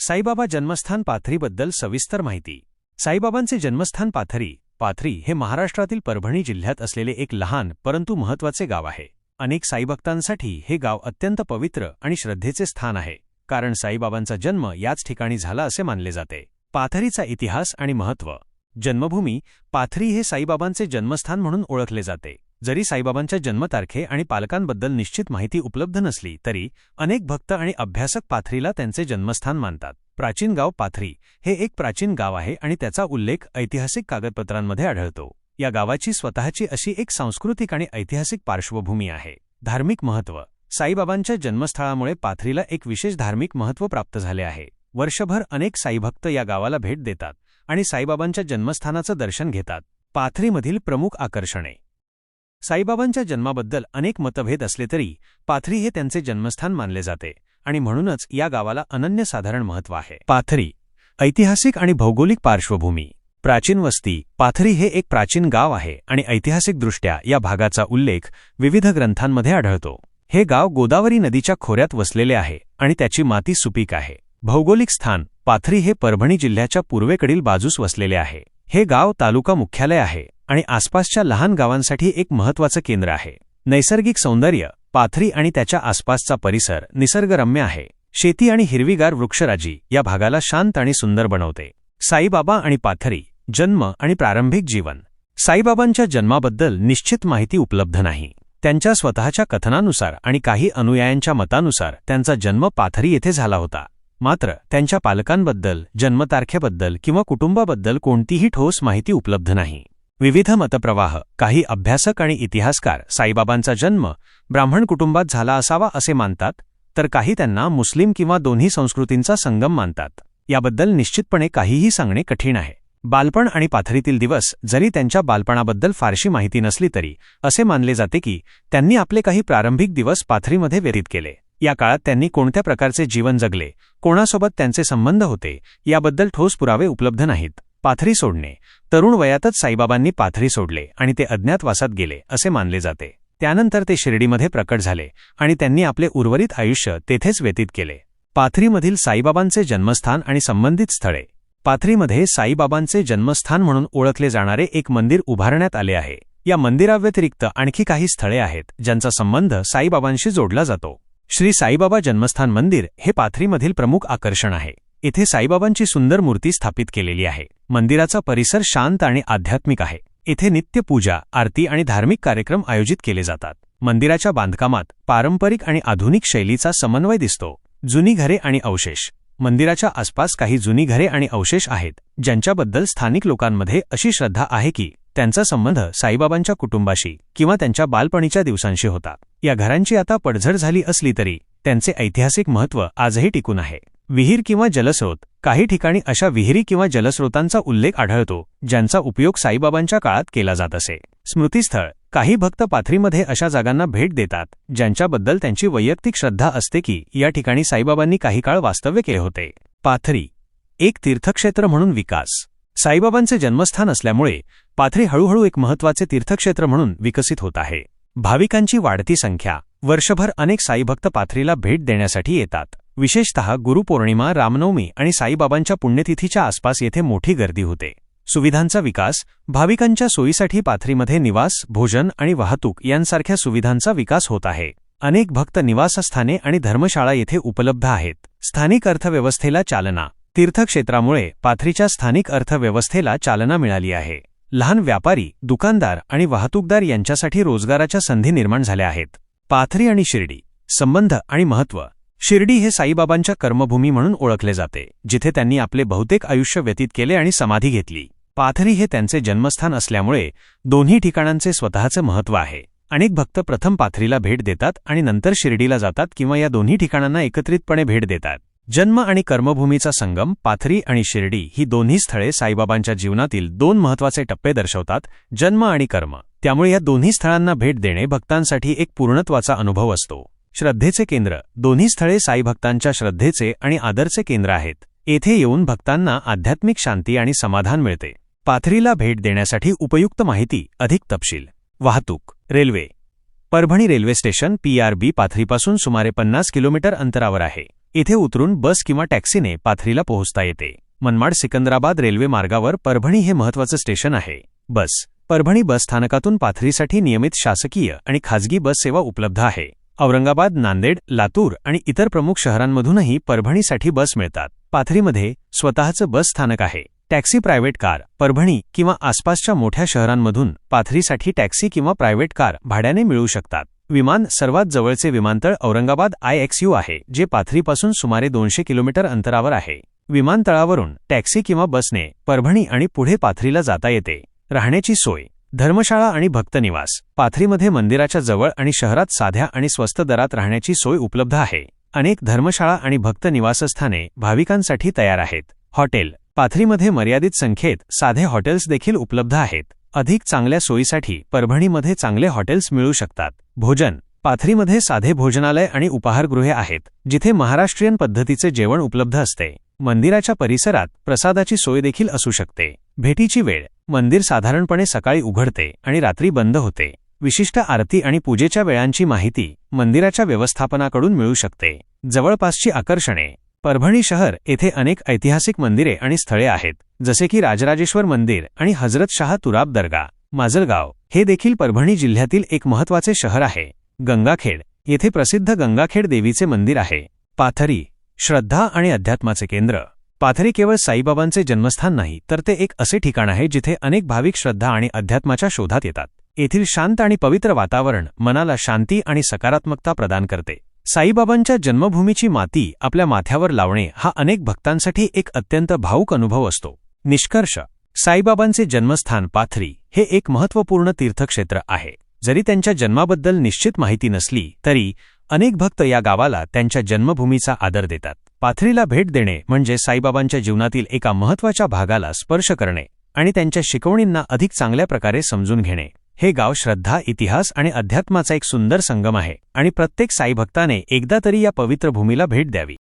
साईबाबा जन्मस्थान पाथरीबद्दल सविस्तर माहिती. साईबाबांचे जन्मस्थान पाथरी पाथरी हे महाराष्ट्रातील परभणी जिल्ह्यात असलेले एक लहान परंतु महत्त्वाचे गाव आहे. अनेक साईभक्तांसाठी हे गाव अत्यंत पवित्र आणि श्रद्धेचे स्थान आहे कारण साईबाबांचा जन्म याच ठिकाणी झाला असे मानले जाते. पाथरीचा इतिहास आणि महत्त्व. जन्मभूमी पाथरी हे साईबाबांचे जन्मस्थान म्हणून ओळखले जाते. जरी साईबाबांच्या जन्मतारखे आणि पालकांबद्दल निश्चित माहिती उपलब्ध नसली तरी अनेक भक्त आणि अभ्यासक पाथरीला त्यांचे जन्मस्थान मानतात. प्राचीन गाव पाथरी हे एक प्राचीन गाव आहे आणि त्याचा उल्लेख ऐतिहासिक कागदपत्रांमध्ये आढळतो. या गावाची स्वतःची अशी एक सांस्कृतिक आणि ऐतिहासिक पार्श्वभूमी आहे. धार्मिक महत्त्व. साईबाबांच्या जन्मस्थळामुळे पाथरीला एक विशेष धार्मिक महत्त्व प्राप्त झाले आहे. वर्षभर अनेक साईभक्त या गावाला भेट देतात आणि साईबाबांच्या जन्मस्थानाचं दर्शन घेतात. पाथरीमधील प्रमुख आकर्षणे. साईबाबांच्या जन्माबद्दल अनेक मतभेद असले तरी पाथरी हे त्यांचे जन्मस्थान मानले जाते आणि म्हणूनच या गावाला अनन्यसाधारण महत्त्व आहे. पाथरी ऐतिहासिक आणि भौगोलिक पार्श्वभूमी. प्राचीन वस्ती पाथरी हे एक प्राचीन गाव आहे आणि ऐतिहासिकदृष्ट्या या भागाचा उल्लेख विविध ग्रंथांमध्ये आढळतो. हे गाव गोदावरी नदीच्या खोऱ्यात वसलेले आहे आणि त्याची माती सुपीक आहे. भौगोलिक स्थान पाथरी हे परभणी जिल्ह्याच्या पूर्वेकडील बाजूस वसलेले आहे. हे गाव तालुका मुख्यालय आहे. आणि आसपासच्या लहान गावांसाठी एक महत्त्वाचं केंद्र आहे. नैसर्गिक सौंदर्य पाथरी आणि त्याच्या आसपासचा परिसर निसर्गरम्य आहे. शेती आणि हिरवीगार वृक्षराजी या भागाला शांत आणि सुंदर बनवते. साईबाबा आणि पाथरी जन्म आणि प्रारंभिक जीवन. साईबाबांच्या जन्माबद्दल निश्चित माहिती उपलब्ध नाही. त्यांच्या स्वतःच्या कथनानुसार आणि काही अनुयायांच्या मतानुसार त्यांचा जन्म पाथरी येथे झाला होता. मात्र त्यांच्या पालकांबद्दल जन्मतारखेबद्दल किंवा कुटुंबाबद्दल कोणतीही ठोस माहिती उपलब्ध नाही. विविध मतप्रवाह काही अभ्यासक आणि इतिहासकार साईबाबांचा जन्म ब्राह्मण कुटुंबात झाला असावा असे मानतात तर काही त्यांना मुस्लिम किंवा दोन्ही संस्कृतींचा संगम मानतात. याबद्दल निश्चितपणे काहीही सांगणे कठीण आहे. बालपण आणि पाथरीतील दिवस जरी त्यांच्या बालपणाबद्दल फारशी माहिती नसली तरी असे मानले जाते की त्यांनी आपले काही प्रारंभिक दिवस पाथरीमध्ये व्यतीत केले. या काळात त्यांनी कोणत्या प्रकारचे जीवन जगले कोणासोबत त्यांचे संबंध होते याबद्दल ठोस पुरावे उपलब्ध नाहीत. पाथरी सोडणे तरुण वयातच साईबाबांनी पाथरी सोडले आणि ते अज्ञातवासात गेले असे मानले जाते. त्यानंतर ते शिर्डीमध्ये प्रकट झाले आणि त्यांनी आपले उर्वरित आयुष्य तेथेच व्यतीत केले. पाथरीमधील साईबाबांचे जन्मस्थान आणि संबंधित स्थळे. पाथरीमध्ये साईबाबांचे जन्मस्थान म्हणून ओळखले जाणारे एक मंदिर उभारण्यात आले आहे. या मंदिराव्यतिरिक्त आणखी काही स्थळे आहेत ज्यांचा संबंध साईबाबांशी जोडला जातो. श्री साईबाबा जन्मस्थान मंदिर हे पाथरीमधील प्रमुख आकर्षण आहे. येथे साईबाबांची सुंदर मूर्ती स्थापित केलेली आहे. मंदिराचा परिसर शांत आणि आध्यात्मिक आहे. येथे नित्य पूजा आरती आणि धार्मिक कार्यक्रम आयोजित केले जातात. मंदिराच्या बांधकामात पारंपरिक आणि आधुनिक शैलीचा समन्वय दिसतो. जुनी घरे आणि अवशेष. मंदिराच्या आसपास काही जुनी घरे आणि अवशेष आहेत ज्यांच्याबद्दल स्थानिक लोकांमध्ये अशी श्रद्धा आहे की त्यांचा संबंध साईबाबांच्या कुटुंबाशी किंवा त्यांच्या बालपणीच्या दिवसांशी होता. या घरांची आता पडझड झाली असली तरी त्यांचे ऐतिहासिक महत्त्व आजही टिकून आहे. विहीर किंवा जलस्रोत. काही ठिकाणी अशा विहिरी किंवा जलस्रोतांचा उल्लेख आढळतो ज्यांचा उपयोग साईबाबांच्या काळात केला जात असे. स्मृतीस्थळ. काही भक्त पाथरीमध्ये अशा जागांना भेट देतात ज्यांच्याबद्दल त्यांची वैयक्तिक श्रद्धा असते की या ठिकाणी साईबाबांनी काही काळ वास्तव्य केले होते. पाथरी. एक तीर्थक्षेत्र म्हणून विकास. साईबाबांचे जन्मस्थान असल्यामुळे पाथरी हळूहळू एक महत्त्वाचे तीर्थक्षेत्र म्हणून विकसित होत आहे. भाविकांची वाढती संख्या. वर्षभर अनेक साईभक्त पाथरीला भेट देण्यासाठी येतात. विशेषतः गुरुपौर्णिमा रामनवमी आणि साईबाबांच्या पुण्यतिथीच्या आसपास येथे मोठी गर्दी होते. सुविधांचा विकास भाविकांच्या सोयीसाठी पाथरीमध्ये निवास भोजन आणि वाहतूक यांसारख्या सुविधांचा विकास होत आहे. अनेक भक्त निवासस्थाने आणि धर्मशाळा येथे उपलब्ध आहेत. स्थानिक अर्थव्यवस्थेला चालना. तीर्थक्षेत्रामुळे पाथरीच्या स्थानिक अर्थव्यवस्थेला चालना मिळाली आहे. लहान व्यापारी दुकानदार आणि वाहतूकदार यांच्यासाठी रोजगाराच्या संधी निर्माण झाल्या आहेत. पाथरी आणि शिर्डी. संबंध आणि महत्त्व. शिर्डी हे साईबाबांच्या कर्मभूमी म्हणून ओळखले जाते जिथे त्यांनी आपले बहुतेक आयुष्य व्यतीत केले आणि समाधी घेतली. पाथरी हे त्यांचे जन्मस्थान असल्यामुळे दोन्ही ठिकाणांचे स्वतःचे महत्त्व आहे. अनेक भक्त प्रथम पाथरीला भेट देतात आणि नंतर शिर्डीला जातात किंवा या दोन्ही ठिकाणांना एकत्रितपणे भेट देतात. जन्म आणि कर्मभूमीचा संगम पाथरी आणि शिर्डी ही दोन्ही स्थळे साईबाबांच्या जीवनातील दोन महत्त्वाचे टप्पे दर्शवतात जन्म आणि कर्म. त्यामुळे या दोन्ही स्थळांना भेट देणे भक्तांसाठी एक पूर्णत्वाचा अनुभव असतो. श्रद्धेचे केंद्र. दोन्ही स्थळे साईभक्तांच्या श्रद्धेचे आणि आदरचे केंद्र आहेत. येथे येऊन भक्तांना आध्यात्मिक शांती आणि समाधान मिळते. पाथरीला भेट देण्यासाठी उपयुक्त माहिती अधिक तपशील. वाहतूक. Railway. Parbhani railway station PRB पाथरीपासून सुमारे पन्नास किलोमीटर अंतरावर आहे. इथे उतरून बस किंवा टॅक्सीने पाथरीला पोहोचता येते. मनमाड सिकंदराबाद रेल्वे मार्गावर परभणी हे महत्वाचं स्टेशन आहे. बस. परभणी बस स्थानकातून पाथरीसाठी नियमित शासकीय आणि खाजगी बस सेवा उपलब्ध आहे. औरंगाबाद नांदेड लातूर आणि इतर प्रमुख शहरांमधूनही परभणीसाठी बस मिळतात. पाथरीमध्ये स्वतःचं बस स्थानक आहे. टॅक्सी प्रायव्हेट कार परभणी किंवा आसपासच्या मोठ्या शहरांमधून पाथरीसाठी टॅक्सी किंवा प्रायव्हेट कार भाड्याने मिळू शकतात. विमान सर्वात जवळचे विमानतळ औरंगाबाद आयएक्सयू आहे जे पाथरीपासून सुमारे दोनशे किलोमीटर अंतरावर आहे. विमानतळावरून टॅक्सी किंवा बसने परभणी आणि पुढे पाथरीला जाता येते. राहण्याची सोय धर्मशाळा आणि भक्तनिवास पाथरीमध्ये मंदिराच्या जवळ आणि शहरात साध्या आणि स्वस्त दरात राहण्याची सोय उपलब्ध आहे. अनेक धर्मशाळा आणि भक्त निवासस्थाने भाविकांसाठी तयार आहेत. हॉटेल पाथरीमध्ये मर्यादित संख्येत साधे हॉटेल्स देखील उपलब्ध आहेत. अधिक चांगल्या सोयीसाठी परभणीमध्ये चांगले हॉटेल्स मिळू शकतात. भोजन पाथरीमध्ये साधे भोजनालय आणि उपाहारगृहे आहेत जिथे महाराष्ट्रीयन पद्धतीचे जेवण उपलब्ध असते. मंदिराच्या परिसरात प्रसादाची सोय देखील असू शकते. भेटीची वेळ मंदिर साधारणपणे सकाळी उघडते आणि रात्री बंद होते. विशिष्ट आरती आणि पूजेच्या वेळांची माहिती मंदिराच्या व्यवस्थापनाकडून मिळू शकते. जवळपासची आकर्षणे. परभणी शहर येथे अनेक ऐतिहासिक मंदिरे आणि स्थळे आहेत जसे की राजराजेश्वर मंदिर आणि हजरत शाह तुराब दर्गा. माजलगाव हे देखील परभणी जिल्ह्यातील एक महत्त्वाचे शहर आहे. गंगाखेड येथे प्रसिद्ध गंगाखेड देवीचे मंदिर आहे. पाथरी श्रद्धा आणि अध्यात्माचे केंद्र. पाथरी केवळ साईबाबांचे जन्मस्थान नाही तर ते एक असे ठिकाण आहे जिथे अनेक भाविक श्रद्धा आणि अध्यात्माच्या शोधात येतात. येथील शांत आणि पवित्र वातावरण मनाला शांती आणि सकारात्मकता प्रदान करते. साईबाबांच्या जन्मभूमीची माती आपल्या माथ्यावर लावणे हा अनेक भक्तांसाठी एक अत्यंत भावूक अनुभव असतो. निष्कर्ष साईबाबांचे जन्मस्थान पाथरी हे एक महत्त्वपूर्ण तीर्थक्षेत्र आहे. जरी त्यांच्या जन्माबद्दल निश्चित माहिती नसली तरी अनेक भक्त या गावाला त्यांच्या जन्मभूमीचा आदर देतात. पाथरीला भेट देणे म्हणजे साईबाबांच्या जीवनातील एका महत्त्वाच्या भागाला स्पर्श करणे आणि त्यांच्या शिकवणींना अधिक चांगल्या प्रकारे समजून घेणे. हे गाव श्रद्धा इतिहास आणि अध्यात्माचा एक सुंदर संगम आहे आणि प्रत्येक साईभक्ताने एकदा तरी या पवित्र भूमीला भेट द्यावी.